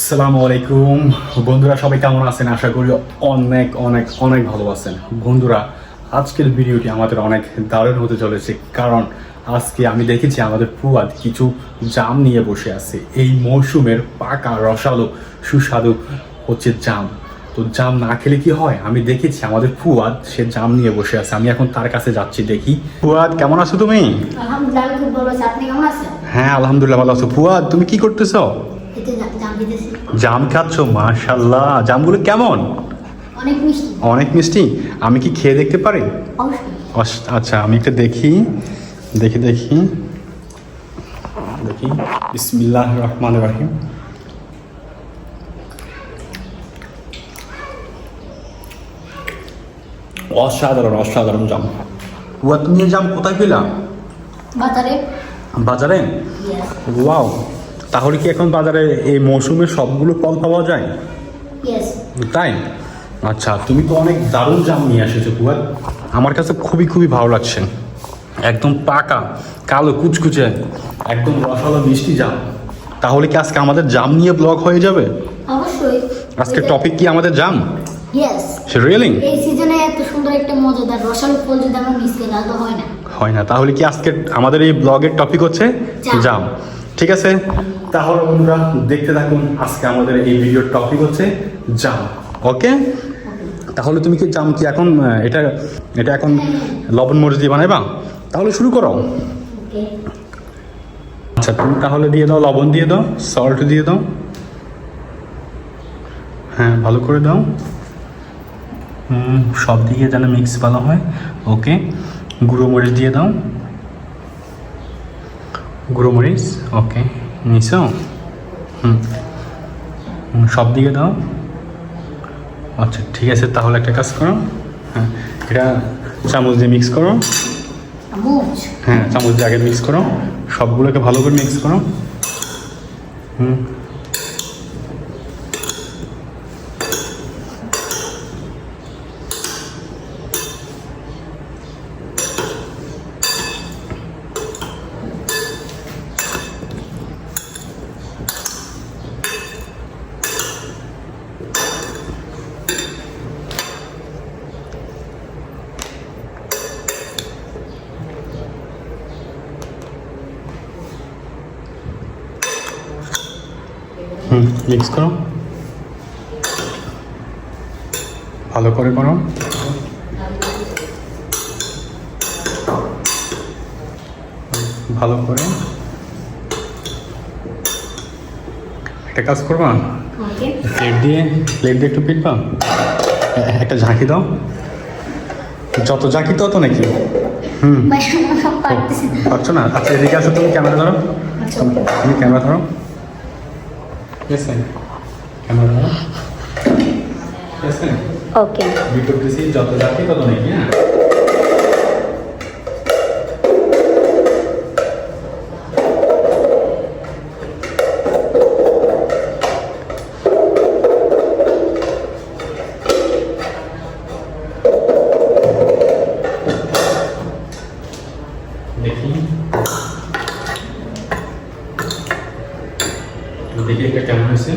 আসসালামু আলাইকুম। বন্ধুরা সবাই কেমন আছেন? আশা করি অনেক অনেক অনেক ভালো আছেন। বন্ধুরা আজকের ভিডিওটি আমাদের অনেক দারুণ হতে চলেছে। কারণ আজকে আমি দেখেছি আমাদের ফুয়াদ কিছু জাম নিয়ে বসে আছে। এই মৌসুমের পাকা রসালো সুস্বাদু হচ্ছে জাম। তো জাম না খেলে কি হয়? আমি দেখেছি আমাদের ফুয়াদ সে জাম নিয়ে বসে আছে। আমি এখন তার কাছে যাচ্ছি দেখি। ফুয়াদ কেমন আছো তুমি? হ্যাঁ আলহামদুলিল্লাহ ভালো আছো। ফুয়াদ তুমি কি করতেছো? জাম খাচ্ছ মাশাল্লাহ জামগুলো কেমন? অনেক মিষ্টি। অনেক মিষ্টি? আমি কি খেয়ে দেখতে পারি? আচ্ছা আমি একটা দেখি। দেখি দেখি। দেখি। বিসমিল্লাহ রহমান রাহিম। অসাধারণ অসাধারণ জাম। ওয়া তুমি জাম কোথায় পেলাম? বাজারে। বাজারে? ওয়াও। তাহলে কি এখন বাজারে এই মৌসুমে সবগুলো ফল পাওয়া যায়? তাই? আচ্ছা তুমি তো অনেক দারুণ জাম নিয়ে এসেছ ফুয়াদ আমার কাছে খুবই খুবই ভালো লাগছে। একদম পাকা কালো কুচকুচে একদম রসালো মিষ্টি জাম। তাহলে কি আজকে আমাদের জাম নিয়ে ব্লগ হয়ে যাবে? আজকে টপিক কি আমাদের জাম? রিয়েলিং এই সিজনে এত সুন্দর একটা মজাদার রসালো ফল যদি আমরা মিস করি তাহলে হয় না। হয় না। তাহলে কি আজকে আমাদের এই ব্লগের টপিক হচ্ছে জাম। ঠিক আছে? তাহলে বন্ধুরা দেখতে থাকুন আজকে আমাদের এই ভিডিওর টপিক হচ্ছে জাম ওকে তাহলে তুমি কি জাম কি এখন এটা এটা এখন লবণ মরিচ দিয়ে বানাইবা? তাহলে শুরু করো। আচ্ছা তুমি তাহলে দিয়ে দাও, লবণ দিয়ে দাও সল্ট দিয়ে দাও। হ্যাঁ ভালো করে দাও। সব দিকে যেন মিক্স ভালো হয়। ওকে গুঁড়ো মরিচ দিয়ে দাও। গুঁড়ো মরিচ ওকে নিছো হুম হুম, সব দিকে দাও। আচ্ছা ঠিক আছে তাহলে একটা কাজ করো। হ্যাঁ এটা চামচ দিয়ে মিক্স করো। হ্যাঁ চামচ দিয়ে আগে মিক্স করো। সবগুলোকে ভালো করে মিক্স করো। হুম হুম মিক্স করো। ভালো করে করো। ভালো করে। একটা কাজ করবা? প্লেট দিয়ে প্লেট দিয়ে একটু পিটবা? একটা ঝাঁকি দাও। যত ঝাঁকি তত নাকি? হুম। পারছ না? আচ্ছা এদিকে আসো তুমি ক্যামেরা ধরো। আচ্ছা তুমি ক্যামেরা ধরো। আছে ক্যামেরা ধরো ঠিক আছে ওকে আমি করতেছি যত যাচ্ছি তত নাকি হ্যাঁ দেখি এটা কেমন হয়েছে।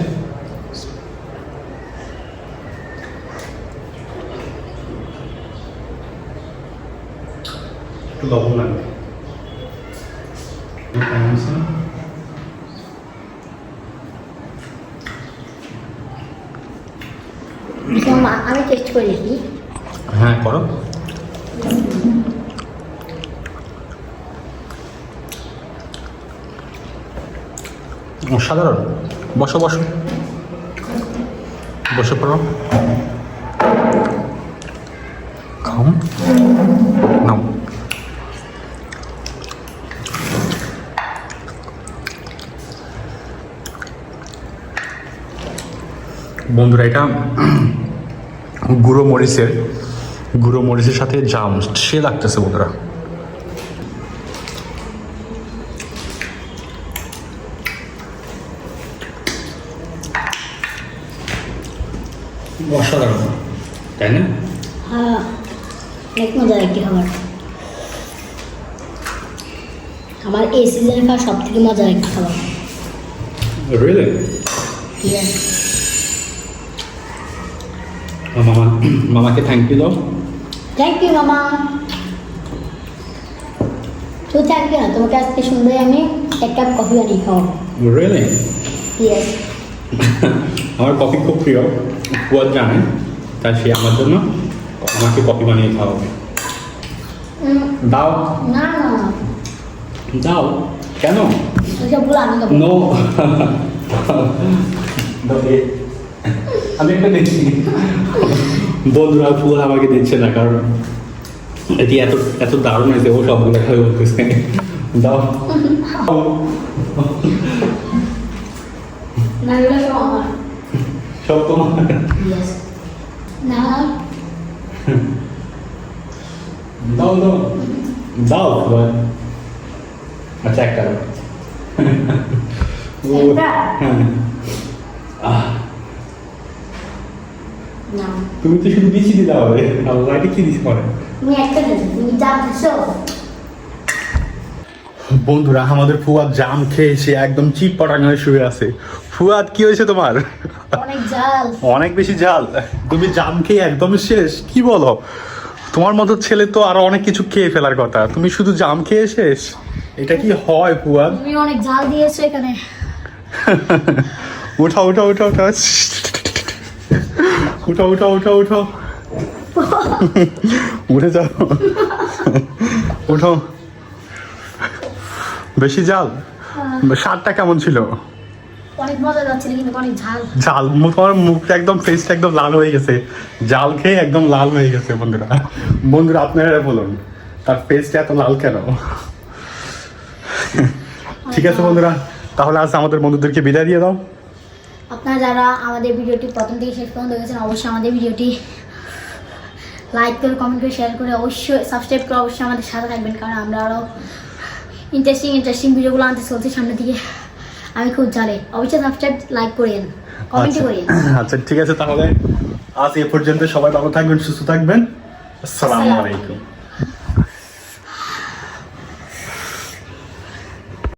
একটু লবণ লাগবে। কেমন হয়েছে? আমি টেস্ট করে দেখি। হ্যাঁ করো। সাধারণ বসো বসো বসে পড়ো। খাও নাও। বন্ধুরা, এটা গুঁড়ো মরিচের গুঁড়ো মরিচের সাথে জাম, সে লাগতেছে বন্ধুরা। অসাধারণ। তাই না? হ্যাঁ অনেক মজার একটি খাবার। আমার এই সিজনে খাওয়া সব থেকে মজার একটা খাবার। রিয়েলি. মামা মামাকে থ্যাংক ইউ দাও। থ্যাংক ইউ মামা। থ্যাংক ইউ না তোমাকে আজকে সুন্দর আমি এক কাপ কফি বানিয়ে খাওয়াবো। রিয়েলি ইয়েস আমার কফি খুব প্রিয়। ফুয়াদ জানে তাই সে আমার জন্য আমাকে কফি বানিয়ে খাওয়াবে দাও। দাও। কেন? নো আমি একটা দেখছি। বন্ধুরা ফুল আমাকে দিচ্ছে না কারণ এটি এত এত দারুণ হয়েছে ও সবগুলো খাবে বলতেছে দাও। না সব তোমার? না। দাও দাও। দাও আচ্ছা একটা হ্যাঁ। তুমি তো শুধু বিচি দিতে হবে। আল্লাহকে কি দিস করে তুমি একটা দিছো। তুমি যা দিছো। বন্ধুরা আমাদের ফুয়াদ জাম খেয়ে সে একদম চিপ পটাঙ্গায় শুয়ে আছে। ফুয়াদ কি হয়েছে তোমার? অনেক অনেক বেশি ঝাল তুমি জাম খেয়ে একদম শেষ? কি বলো? তোমার মতো ছেলে তো আরও অনেক কিছু খেয়ে ফেলার কথা। তুমি শুধু জাম খেয়ে শেষ? এটা কি হয় ফুয়াদ? তুমি অনেক জাল দিয়েছ এখানে। উঠা উঠা উঠা উঠা উঠা উঠা উঠা উঠা উঠে যাও। উঠো বেশি জাল? স্বাদটা কেমন ছিল? অনেক মজা যাচ্ছিল কিন্তু অনেক ঝাল। মুখ মুখটা একদম ফেসটা একদম লাল হয়ে গেছে। জাল খেয়ে একদম লাল হয়ে গেছে বন্ধুরা। বন্ধুরা আপনারা বলুন তার ফেসটা এত লাল কেন? ঠিক আছে বন্ধুরা। তাহলে আজ আমাদের বন্ধুদেরকে বিদায় দিয়ে দাও। আপনারা যারা আমাদের ভিডিওটি প্রথম থেকে শেষ পর্যন্ত দেখেছেন অবশ্যই আমাদের ভিডিওটি লাইক করে কমেন্ট করে শেয়ার করে অবশ্যই সাবস্ক্রাইব করে অবশ্যই আমাদের সাথে থাকবেন কারণ আমরা আরও ইন্টারেস্টিং ইন্টারেস্টিং ভিডিওগুলো আনতে চলছে সামনে দিকে। আমি খুব জানে অবশ্যই সাবস্ক্রাইব লাইক করেন কমেন্ট করেন আচ্ছা ঠিক আছে তাহলে আজ এ পর্যন্ত সবাই ভালো থাকবেন সুস্থ থাকবেন। আসসালামু আসসালামু। আলাইকুম।